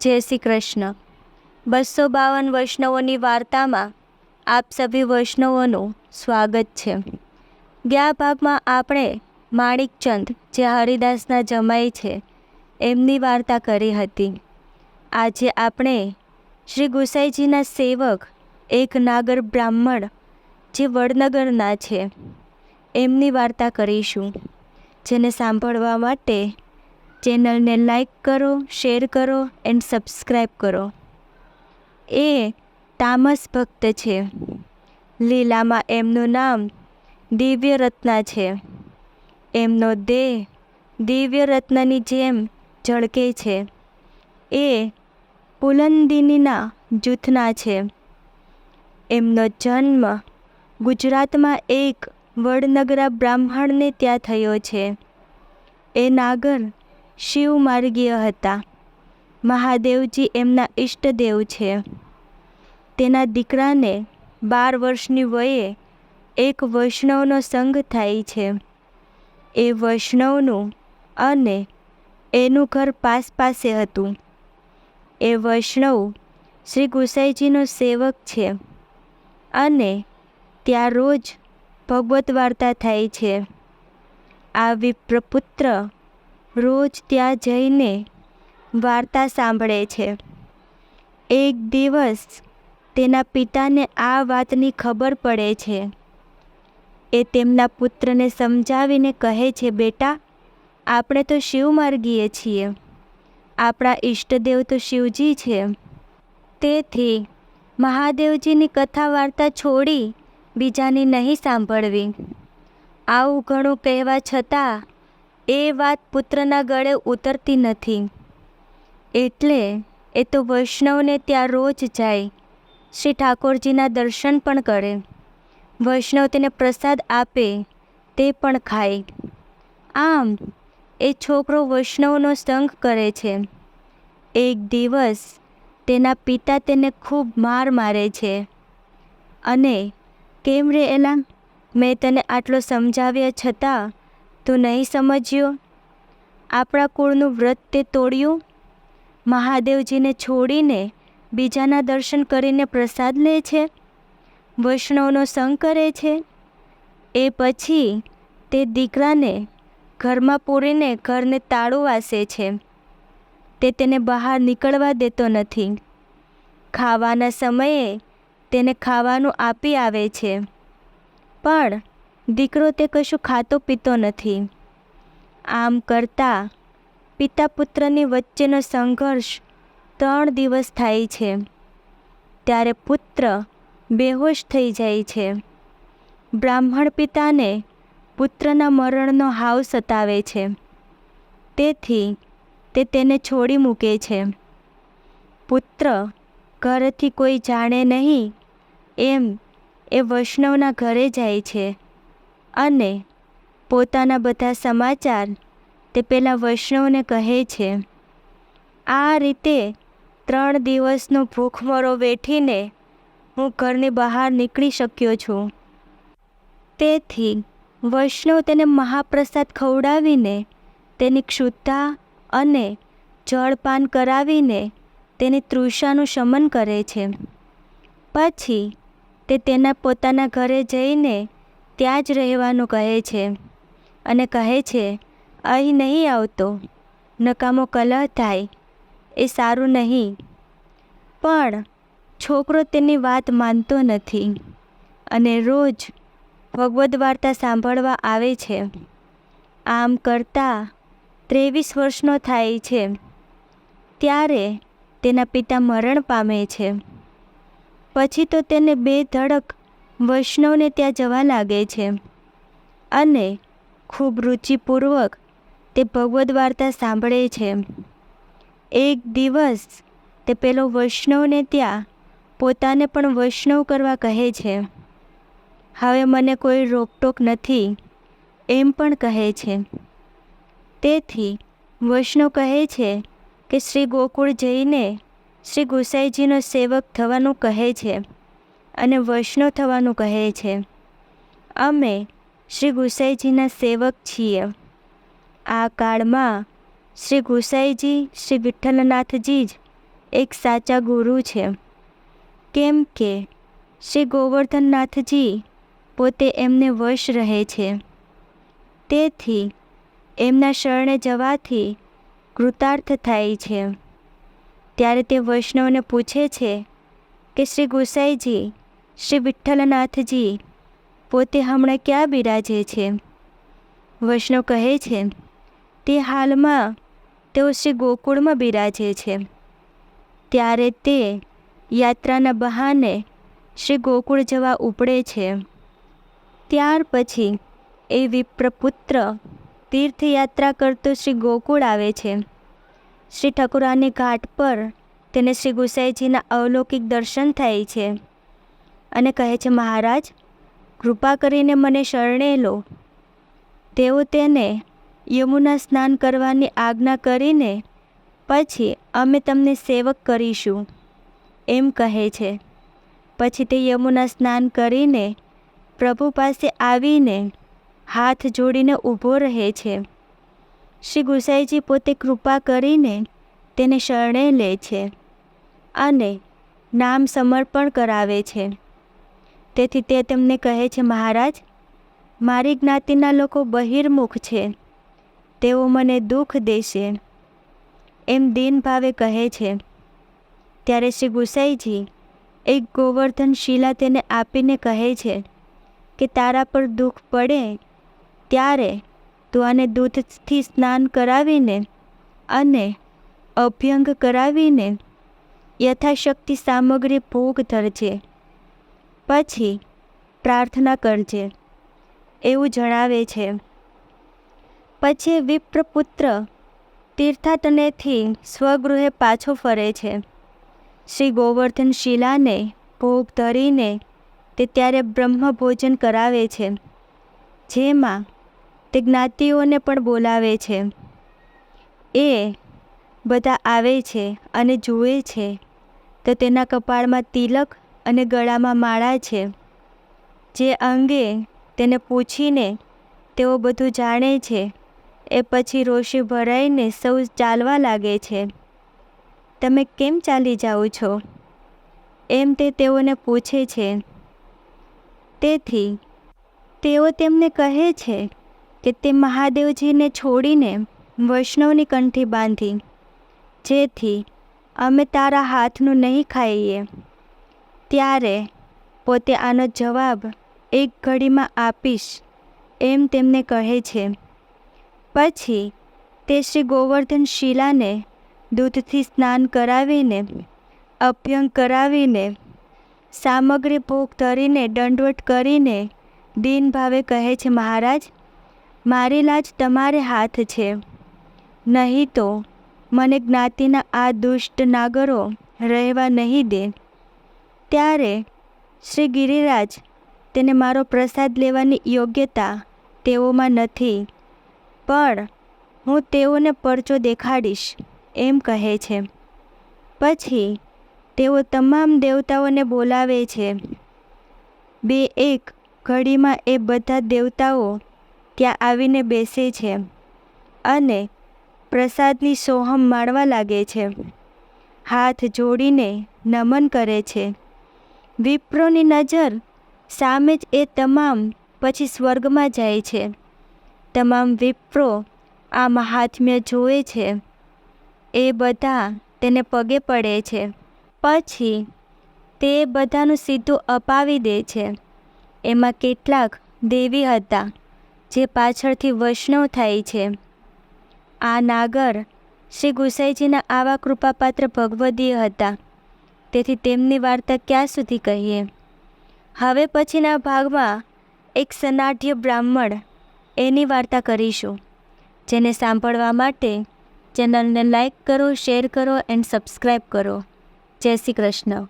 જય શ્રી કૃષ્ણ. બસો બાવન વૈષ્ણવોની વાર્તામાં આપ સભી વૈષ્ણવોનું સ્વાગત છે. ગયા ભાગમાં આપણે માણિકચંદ, જે હરિદાસના જમાઈ છે, એમની વાર્તા કરી હતી. આજે આપણે શ્રી ગુસાઈજીના સેવક, એક નાગર બ્રાહ્મણ, જે વડનગરના છે, એમની વાર્તા કરીશું, જેને સાંભળવા માટે ચેનલને લાઈક કરો, શેર કરો એન્ડ સબસ્ક્રાઈબ કરો. એ તામસ ભક્ત છે. લીલામાં એમનું નામ દિવ્ય રત્ના છે. એમનો દેહ દિવ્ય રત્નની જેમ ઝળકે છે. એ પુલંદિનીના જૂથના છે. એમનો જન્મ ગુજરાતમાં એક વડનગરા બ્રાહ્મણને ત્યાં થયો છે. એ નાગર શિવ માર્ગીય હતા. મહાદેવજી એમના ઈષ્ટદેવ છે. તેના દીકરાને બાર વર્ષની વયે એક વૈષ્ણવનો સંગ થાય છે. એ વૈષ્ણવનું અને એનું ઘર પાસ પાસે હતું. એ વૈષ્ણવ શ્રી ગુસાઈજીનો સેવક છે અને ત્યાં રોજ ભગવત વાર્તા થાય છે. આ વિપ્રપુત્ર રોજ ત્યાં જઈને વાર્તા સાંભળે છે. એક દિવસ તેના પિતાને આ વાતની ખબર પડે છે. એ તેમના પુત્રને સમજાવીને કહે છે, બેટા, આપણે તો શિવ માર્ગીએ છીએ. આપણા ઈષ્ટદેવ તો શિવજી છે. તેથી મહાદેવજીની કથા વાર્તા છોડી બીજાની નહીં સાંભળવી. આવું ઘણું કહેવા છતાં એ વાત પુત્રના ગળે ઉતરતી નથી. એટલે એ તો વૈષ્ણવને ત્યાં રોજ જાય. શ્રી ઠાકોરજીના દર્શન પણ કરે. વૈષ્ણવ તેને પ્રસાદ આપે, તે પણ ખાય. આમ, એ છોકરો વૈષ્ણવનો સંગ કરે છે. એક દિવસ તેના પિતા તેને ખૂબ માર મારે છે. અને કેમ રે એલા? મેં તને આટલો સમજાવ્યા છતાં તું નહીં સમજ્યો? આપણા કુળનું વ્રત તે તોડ્યું? મહાદેવજીને છોડીને બીજાના દર્શન કરીને પ્રસાદ લે છે? વૈષ્ણવનો સંગ કરે છે? એ પછી તે દીકરાને ઘરમાં પૂરીને ઘરને તાળું વાસે છે. તે તેને બહાર નીકળવા દેતો નથી. ખાવાના સમયે તેને ખાવાનું આપી આવે છે. પણ દીકરો તે કશું ખાતો પીતો નથી. આમ કરતાં પિતા પુત્રની વચ્ચેનો સંઘર્ષ ત્રણ દિવસ થાય છે. ત્યારે પુત્ર બેહોશ થઈ જાય છે. બ્રાહ્મણ પિતાને પુત્રના મરણનો હાવ સતાવે છે. તેથી તે તેને છોડી મૂકે છે. પુત્ર ઘરેથી કોઈ જાણે નહીં, એમ એ વૈષ્ણવના ઘરે જાય છે. અને પોતાના બધા સમાચાર તે પેલા વૈષ્ણવને કહે છે. આ રીતે ત્રણ દિવસનો ભૂખમરો વેઠીને હું ઘરની બહાર નીકળી શક્યો છું. તેથી વૈષ્ણવ તેને મહાપ્રસાદ ખવડાવીને તેની ક્ષુદ્ધા અને જળપાન કરાવીને તેની તૃષાનું શમન કરે છે. પછી તે તેના પોતાના ઘરે જઈને ત્યાં જ રહેવાનું કહે છે અને કહે છે, અહીં નહીં આવતો. નકામો કલહ થાય. એ સારું નહીં. પણ છોકરો તેની વાત માનતો નથી અને રોજ ભગવદ્ વાર્તા સાંભળવા આવે છે. આમ કરતાં ત્રેવીસ વર્ષનો થાય છે. ત્યારે તેના પિતા મરણ પામે છે. પછી તો તેને બે ધડક વૈષ્ણવને ત્યાં જવા લાગે છે. અને ખૂબ રુચિપૂર્વક તે ભગવદ્ વાર્તા સાંભળે છે. એક દિવસ તે પેલો વૈષ્ણવને ત્યાં પોતાને પણ વૈષ્ણવ કરવા કહે છે. હવે મને કોઈ રોકટોક નથી, એમ પણ કહે છે. તેથી વૈષ્ણવ કહે છે કે શ્રી ગોકુળ જઈને શ્રી ગુસાઈજીનો સેવક થવાનું કહે છે. અને વૈષ્ણવ થવાનું કહે છે. અમે શ્રી ગુસાઈજીના સેવક છીએ. આ કાળમાં શ્રી ગુસાઈજી શ્રી વિઠ્ઠલનાથજી જ એક સાચા ગુરુ છે. કેમ કે શ્રી ગોવર્ધનનાથજી પોતે એમને વશ રહે છે. તેથી એમના શરણે જવાથી કૃતાર્થ થાય છે. ત્યારે તે વૈષ્ણવને પૂછે છે કે શ્રી ગુસાઈજી શ્રી વિઠ્ઠલનાથજી, પોતે હમણાં ક્યાં બિરાજે છે? વૈષ્ણવ કહે છે, તે હાલમાં તેઓ શ્રી ગોકુળમાં બિરાજે છે. ત્યારે તે યાત્રાના બહાને શ્રી ગોકુળ જવા ઉપડે છે. ત્યાર પછી એ વિપ્રપુત્ર તીર્થયાત્રા કરતો શ્રી ગોકુળ આવે છે. શ્રી ઠકુરાની ઘાટ પર તેને શ્રી ગુસાઈજીના અવલૌકિક દર્શન થાય છે. અને કહે છે, મહારાજ, કૃપા કરીને મને શરણે લો. તેઓ તેને યમુના સ્નાન કરવાની આજ્ઞા કરીને પછી અમે તમને સેવક કરીશું એમ કહે છે. પછી તે યમુના સ્નાન કરીને પ્રભુ પાસે આવીને હાથ જોડીને ઊભો રહે છે. શ્રી ગુસાઈજી પોતે કૃપા કરીને તેને શરણે લે છે અને નામ સમર્પણ કરાવે છે. તેથી તે તેમને કહે છે, મહારાજ, મારી જ્ઞાતિના લોકો બહિર્મુખ છે. તેઓ મને દુઃખ દેશે. એમ દીન ભાવે કહે છે. ત્યારે શ્રી ગુસાઈજી એક ગોવર્ધન શિલા તેને આપીને કહે છે કે, તારા પર દુઃખ પડે, ત્યારે તું આને દૂધથી સ્નાન કરાવીને અને અભ્યંગ કરાવીને યથાશક્તિ સામગ્રી ભોગ ધરજે. પછી પ્રાર્થના કરજે. એવું જણાવે છે. પછી વિપ્રપુત્ર તીર્થાટનેથી સ્વગૃહે પાછો ફરે છે. શ્રી ગોવર્ધન શિલાને ભોગ ધરીને તે ત્યારે બ્રહ્મ ભોજન કરાવે છે. જેમાં તે જ્ઞાતિઓને પણ બોલાવે છે. એ બધા આવે છે અને જુએ છે તો તેના કપાળમાં તિલક અને ગળામાં માળા છે, જે અંગે તેને પૂછીને તેઓ બધું જાણે છે, એ પછી રોષે ભરાઈને સૌ ચાલવા લાગે છે. તમે કેમ ચાલી જાઓ છો? એમ તે તેઓને પૂછે છે. તેથી, તેઓ તેમને કહે છે કે તે મહાદેવજીને છોડીને વૈષ્ણવની કંઠી બાંધી, જેથી અમે તારા હાથનું નહીં ખાઈએ. ત્યારે પોતે આનો જવાબ એક ઘડીમાં આપીશ, એમ તેમને કહે છે. પછી તે શ્રી ગોવર્ધન શિલાને દૂધથી સ્નાન કરાવીને, અભ્યંગ કરાવીને, સામગ્રી ભોગ ધરીને દંડવટ કરીને દીન ભાવે કહે છે, મહારાજ, મારી લાજ તમારે હાથ છે. નહીં તો મને જ્ઞાતિના આ દુષ્ટ નાગરો રહેવા નહીં દે. ત્યારે શ્રી ગિરિરાજ તેને મારો પ્રસાદ લેવાની યોગ્યતા તેઓમાં નથી, પણ હું તેઓને પરચો દેખાડીશ એમ કહે છે. પછી તેઓ તમામ દેવતાઓને બોલાવે છે. બે એક ઘડીમાં એ બધા દેવતાઓ ત્યાં આવીને બેસે છે અને પ્રસાદની સોહમ માણવા લાગે છે. હાથ જોડીને નમન કરે છે. વિપ્રોની નજર સામે જ એ તમામ પછી સ્વર્ગમાં જાય છે. તમામ વિપ્રો આ મહાત્મ્ય જોવે છે. એ બધા તેને પગે પડે છે. પછી તે બધાનું સીધું અપાવી દે છે. એમાં કેટલાક દેવી હતા જે પાછળથી વૈષ્ણવ થાય છે. આ નાગર શ્રી ગુસાઈજીના આવા કૃપાપાત્ર ભગવદીય હતા. તેથી તેમની વાર્તા ક્યાં સુધી કહીએ? હવે પછીના ભાગમાં એક સનાઢ્ય બ્રાહ્મણ એની વાર્તા કરીશું, જેને સાંભળવા માટે ચેનલને લાઈક કરો, શેર કરો, એન્ડ સબસ્ક્રાઈબ કરો. જય શ્રી કૃષ્ણ.